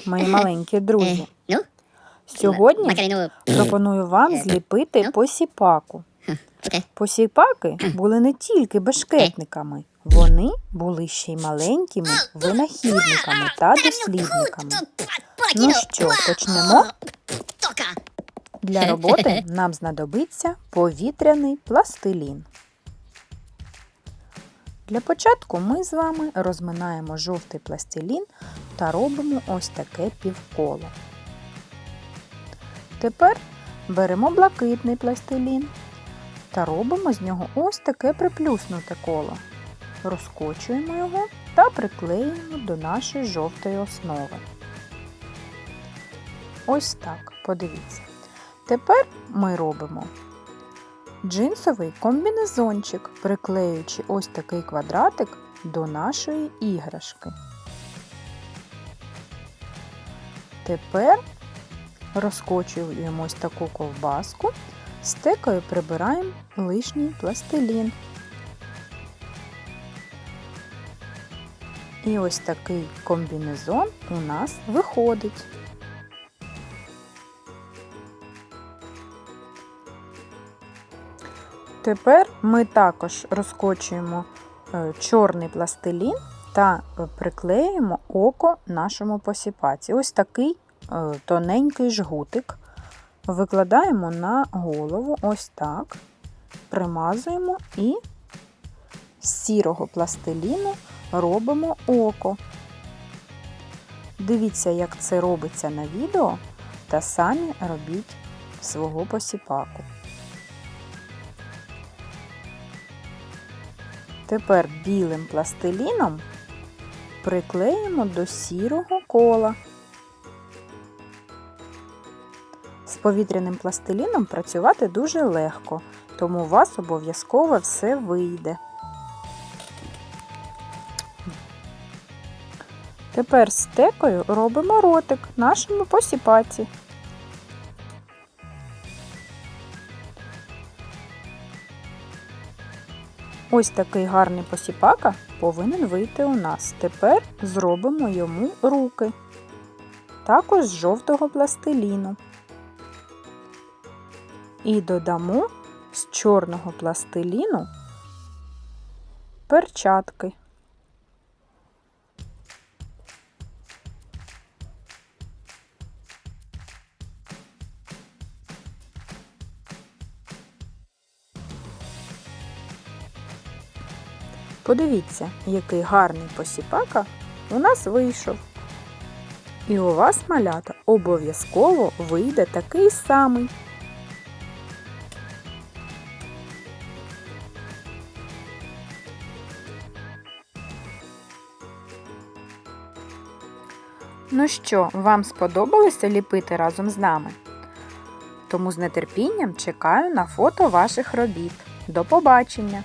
маленькі друзі. Ну, Сьогодні пропоную вам Е, зліпити ну? посіпаку. Посіпаки були не тільки бешкетниками, вони були ще й маленькими винахідниками та дослідниками. Ну що, почнемо? Для роботи нам знадобиться повітряний пластилін. Для початку ми з вами розминаємо жовтий пластилін та робимо ось таке півколо. Тепер беремо блакитний пластилін та робимо з нього ось таке приплюснуте коло. Розкочуємо його та приклеюємо до нашої жовтої основи. Ось так, подивіться. Тепер ми робимо джинсовий комбінезончик, приклеюючи ось такий квадратик до нашої іграшки. Тепер розкочуємо ось таку ковбаску, стекою прибираємо лишній пластилін. І ось такий комбінезон у нас виходить. Тепер ми також розкочуємо е, чорний пластилін та е, приклеюємо око нашому посіпаці. Ось такий е, тоненький жгутик. Викладаємо на голову ось так, примазуємо і з сірого пластиліну робимо око. Дивіться, як це робиться на відео, та самі робіть свого посіпаку. Тепер білим пластиліном приклеїмо до сірого кола. З повітряним пластиліном працювати дуже легко, тому у вас обов'язково все вийде. Тепер стекою робимо ротик нашому посіпаці. Ось такий гарний посіпака повинен вийти у нас. Тепер зробимо йому руки. Також з жовтого пластиліну. І додамо з чорного пластиліну перчатки. Подивіться, який гарний посіпака у нас вийшов. І у вас, малята, обов'язково вийде такий самий. Ну що, вам сподобалося ліпити разом з нами? Тому з нетерпінням чекаю на фото ваших робіт. До побачення!